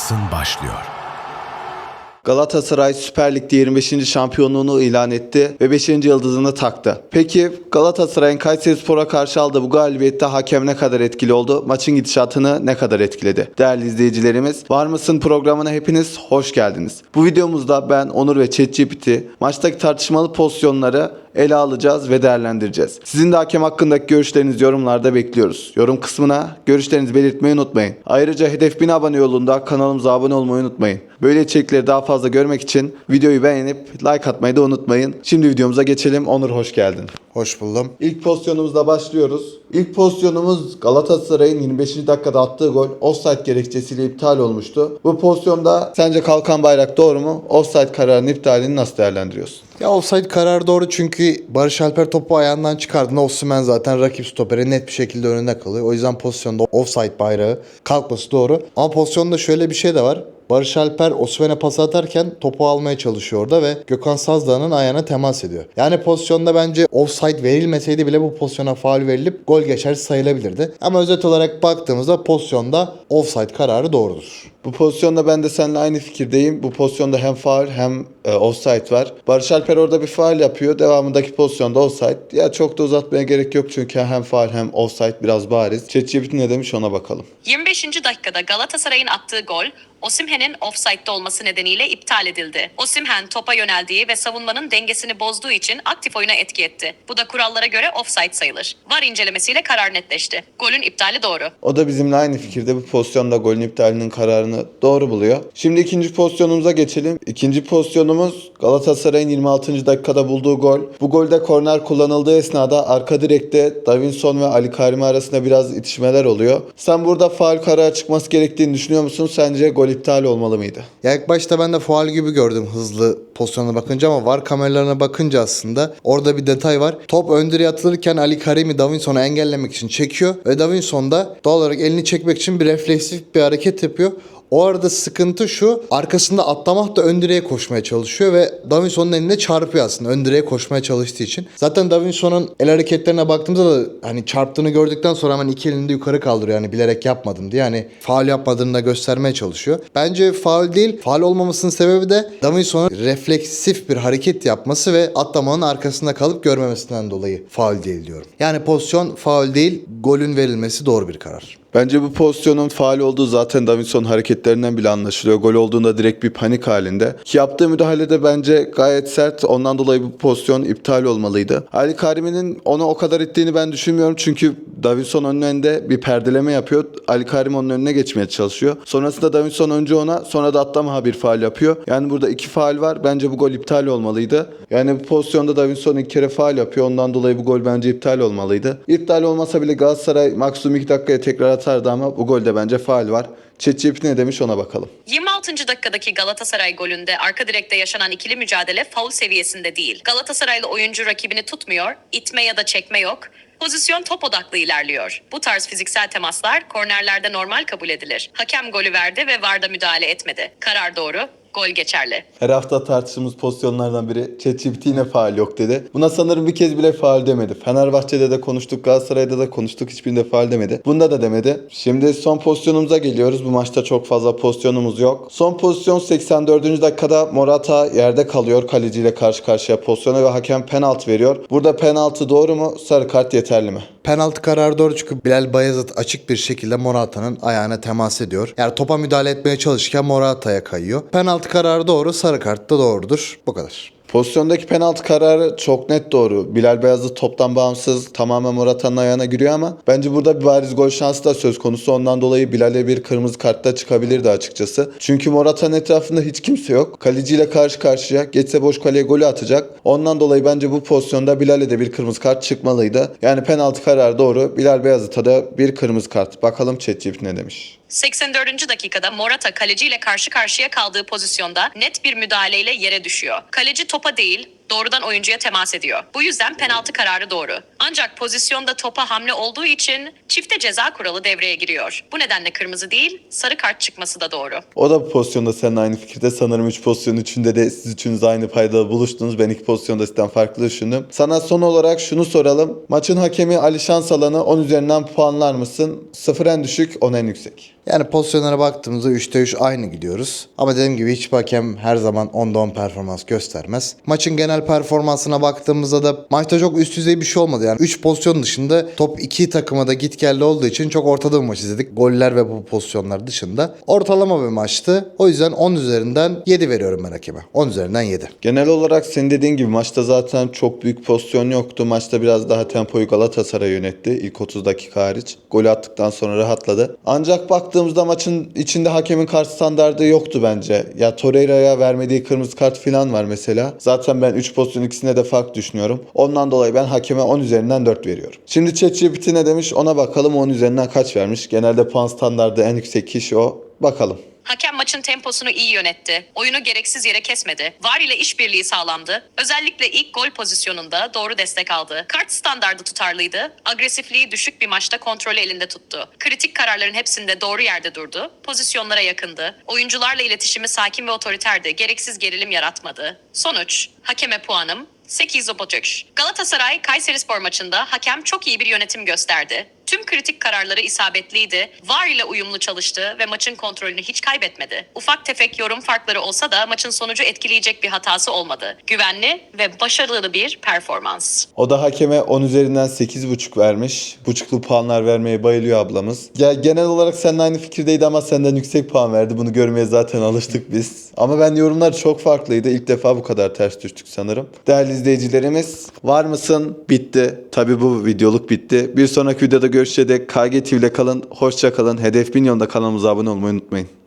mısın başlıyor. Galatasaray Süper Lig'de 25. şampiyonluğunu ilan etti ve 5. yıldızını taktı. Peki Galatasaray'ın Kayserispor'a karşı aldığı bu galibiyette hakem ne kadar etkili oldu? Maçın gidişatını ne kadar etkiledi? Değerli izleyicilerimiz, Var mısın programına hepiniz hoş geldiniz. Bu videomuzda ben Onur ve ChatGPT maçtaki tartışmalı pozisyonları ele alacağız ve değerlendireceğiz. Sizin de hakem hakkındaki görüşlerinizi yorumlarda bekliyoruz. Yorum kısmına görüşlerinizi belirtmeyi unutmayın. Ayrıca hedef 1000 abone yolunda kanalımıza abone olmayı unutmayın. Böyle içerikleri daha fazla görmek için videoyu beğenip like atmayı da unutmayın. Şimdi videomuza geçelim. Onur hoş geldin. Hoş buldum. İlk pozisyonumuzla başlıyoruz. İlk pozisyonumuz Galatasaray'ın 25. dakikada attığı gol offside gerekçesiyle iptal olmuştu. Bu pozisyonda sence kalkan bayrak doğru mu? Offside kararının iptalini nasıl değerlendiriyorsun? Ya offside kararı doğru çünkü Barış Alper topu ayağından çıkardığında Osimhen zaten rakip stopere net bir şekilde önünde kalıyor. O yüzden pozisyonda offside bayrağı kalkması doğru. Ama pozisyonda şöyle bir şey de var. Barış Alper Osimhen'e pas atarken topu almaya çalışıyor orada ve Gökhan Sazdağ'ın ayağına temas ediyor. Yani pozisyonda bence offside verilmeseydi bile bu pozisyona faul verilip gol geçer sayılabilirdi. Ama özet olarak baktığımızda pozisyonda offside kararı doğrudur. Bu pozisyonda ben de seninle aynı fikirdeyim. Bu pozisyonda hem faul hem e, offside var. Barış Alper orada bir faul yapıyor. Devamındaki pozisyonda offside. Ya çok da uzatmaya gerek yok çünkü hem faul hem offside biraz bariz. ChatGPT ne demiş ona bakalım. 25. dakikada Galatasaray'ın attığı gol Osimhen'in offside'de olması nedeniyle iptal edildi. Osimhen topa yöneldiği ve savunmanın dengesini bozduğu için aktif oyuna etki etti. Bu da kurallara göre offside sayılır. VAR incelemesiyle karar netleşti. Golün iptali doğru. O da bizimle aynı fikirde bu pozisyonda golün iptalinin kararını doğru buluyor. Şimdi ikinci pozisyonumuza geçelim. İkinci pozisyonumuz Galatasaray'ın 26. dakikada bulduğu gol. Bu golde korner kullanıldığı esnada arka direkte Davinson ve Ali Karimi arasında biraz itişmeler oluyor. Sen burada faul kararı çıkması gerektiğini düşünüyor musun? Sence gol iptal olmalı mıydı? Ya ilk başta ben de faal gibi gördüm hızlı pozisyona bakınca ama var kameralarına bakınca aslında orada bir detay var. Top ön direğe atılırken Ali Karimi Davinson'u engellemek için çekiyor ve Davinson da doğal olarak elini çekmek için bir refleksif bir hareket yapıyor. O arada sıkıntı şu arkasında atlamak da ön direğe koşmaya çalışıyor ve Davinson'un eline çarpıyor aslında ön direğe koşmaya çalıştığı için. Zaten Davinson'un el hareketlerine baktığımızda da hani çarptığını gördükten sonra hemen iki elini de yukarı kaldırıyor. Yani bilerek yapmadım diye hani faul yapmadığını da göstermeye çalışıyor. Bence faul değil. Faul olmamasının sebebi de Davinson'un refleksif bir hareket yapması ve atlamanın arkasında kalıp görmemesinden dolayı faul değil diyorum. Yani pozisyon faul değil, golün verilmesi doğru bir karar. Bence bu pozisyonun faal olduğu zaten Davinson hareketlerinden bile anlaşılıyor. Gol olduğunda direkt bir panik halinde. Ki yaptığı müdahale de bence gayet sert. Ondan dolayı bu pozisyon iptal olmalıydı. Ali Karimi'nin onu o kadar ittiğini ben düşünmüyorum. Çünkü Davinson önünde bir perdeleme yapıyor. Ali Karim onun önüne geçmeye çalışıyor. Sonrasında Davinson önce ona sonra da atlama bir faal yapıyor. Yani burada iki faal var. Bence bu gol iptal olmalıydı. Yani bu pozisyonda Davinson iki kere faal yapıyor. Ondan dolayı bu gol bence iptal olmalıydı. İptal olmasa bile Galatasaray maksimum 2 dakikaya tekrar atardı ama bu golde bence faal var. ChatGPT ne demiş ona bakalım. 26. dakikadaki Galatasaray golünde arka direkte yaşanan ikili mücadele faul seviyesinde değil. Galatasaraylı oyuncu rakibini tutmuyor, itme ya da çekme yok. Pozisyon top odaklı ilerliyor. Bu tarz fiziksel temaslar kornerlerde normal kabul edilir. Hakem golü verdi ve VAR'da müdahale etmedi. Karar doğru, gol geçerli. Her hafta tartıştığımız pozisyonlardan biri ChatGPT yine faal yok dedi. Buna sanırım bir kez bile faal demedi. Fenerbahçe'de de konuştuk, Galatasaray'da da konuştuk. Hiçbirinde faal demedi. Bunda da demedi. Şimdi son pozisyonumuza geliyoruz. Bu maçta çok fazla pozisyonumuz yok. Son pozisyon 84. dakikada Morata yerde kalıyor. Kaleciyle karşı karşıya pozisyona ve hakem penaltı veriyor. Burada penaltı doğru mu? Sarı kart yeterli mi? Penaltı kararı doğru çünkü Bilal Bayazıt açık bir şekilde Morata'nın ayağına temas ediyor. Yani topa müdahale etmeye çalışırken Morata'ya kayıyor. Penaltı kararı doğru, sarı kart da doğrudur. Bu kadar. Pozisyondaki penaltı kararı çok net doğru. Bilal Beyazıt toptan bağımsız tamamen Morata'nın ayağına giriyor ama bence burada bir bariz gol şansı da söz konusu. Ondan dolayı Bilal'e bir kırmızı kartta çıkabilirdi açıkçası. Çünkü Morata'nın etrafında hiç kimse yok. Kaleciyle karşı karşıya. Geçse boş kaleye golü atacak. Ondan dolayı bence bu pozisyonda Bilal'e de bir kırmızı kart çıkmalıydı. Yani penaltı kararı doğru. Bilal Beyazıt'a da bir kırmızı kart. Bakalım ChatGPT ne demiş. 84. dakikada Morata kaleciyle karşı karşıya kaldığı pozisyonda net bir müdahaleyle yere düşüyor. Kaleci topa değil, Doğrudan oyuncuya temas ediyor. Bu yüzden penaltı kararı doğru. Ancak pozisyonda topa hamle olduğu için çifte ceza kuralı devreye giriyor. Bu nedenle kırmızı değil, sarı kart çıkması da doğru. O da bu pozisyonda seninle aynı fikirde. Sanırım 3 pozisyonun üçünde de siz üçünüz aynı paydada buluştunuz. Ben iki pozisyonda sizden farklı düşündüm. Sana son olarak şunu soralım. Maçın hakemi Ali Şansalan'ı 10 üzerinden puanlar mısın? 0 en düşük, 10 en yüksek. Yani pozisyonlara baktığımızda 3'te 3 aynı gidiyoruz. Ama dediğim gibi hiçbir hakem her zaman 10'da 10 performans göstermez. Maçın genel performansına baktığımızda da maçta çok üst düzey bir şey olmadı. Yani 3 pozisyon dışında top 2 takıma da git geldi olduğu için çok ortada bir maç izledik. Goller ve bu pozisyonlar dışında. Ortalama bir maçtı. O yüzden 10 üzerinden 7 veriyorum ben hakeme. 10 üzerinden 7. Genel olarak senin dediğin gibi maçta zaten çok büyük pozisyon yoktu. Maçta biraz daha tempoyu Galatasaray yönetti. İlk 30 dakika hariç. Golü attıktan sonra rahatladı. Ancak baktığımızda maçın içinde hakemin kart standardı yoktu bence. Ya Torreira'ya vermediği kırmızı kart falan var mesela. Zaten ben 3 pozisyon ikisine de fark düşünüyorum. Ondan dolayı ben hakeme 10 üzerinden 4 veriyorum. Şimdi ChatGPT ne demiş ona bakalım 10 üzerinden kaç vermiş. Genelde puan standardı en yüksek kişi o. Bakalım. Hakem maçın temposunu iyi yönetti. Oyunu gereksiz yere kesmedi. VAR ile işbirliği sağlandı. Özellikle ilk gol pozisyonunda doğru destek aldı. Kart standardı tutarlıydı. Agresifliği düşük bir maçta kontrolü elinde tuttu. Kritik kararların hepsinde doğru yerde durdu. Pozisyonlara yakındı. Oyuncularla iletişimi sakin ve otoriterdi. Gereksiz gerilim yaratmadı. Sonuç, hakeme puanım 8.5. Galatasaray Kayserispor maçında hakem çok iyi bir yönetim gösterdi. Tüm kritik kararları isabetliydi. VAR ile uyumlu çalıştı ve maçın kontrolünü hiç kaybetmedi. Ufak tefek yorum farkları olsa da maçın sonucu etkileyecek bir hatası olmadı. Güvenli ve başarılı bir performans. O da hakeme 10 üzerinden 8.5 vermiş. Buçuklu puanlar vermeye bayılıyor ablamız. Ya genel olarak seninle aynı fikirdeydi ama senden yüksek puan verdi. Bunu görmeye zaten alıştık biz. Ama ben yorumlar çok farklıydı. İlk defa bu kadar ters düştük sanırım. Değerli izleyicilerimiz var mısın? Bitti. Tabi bu videoluk bitti. Bir sonraki videoda görüşecek. KG TV'de kalın. Hoşça kalın. Hedef Milyon'da kanalımıza abone olmayı unutmayın.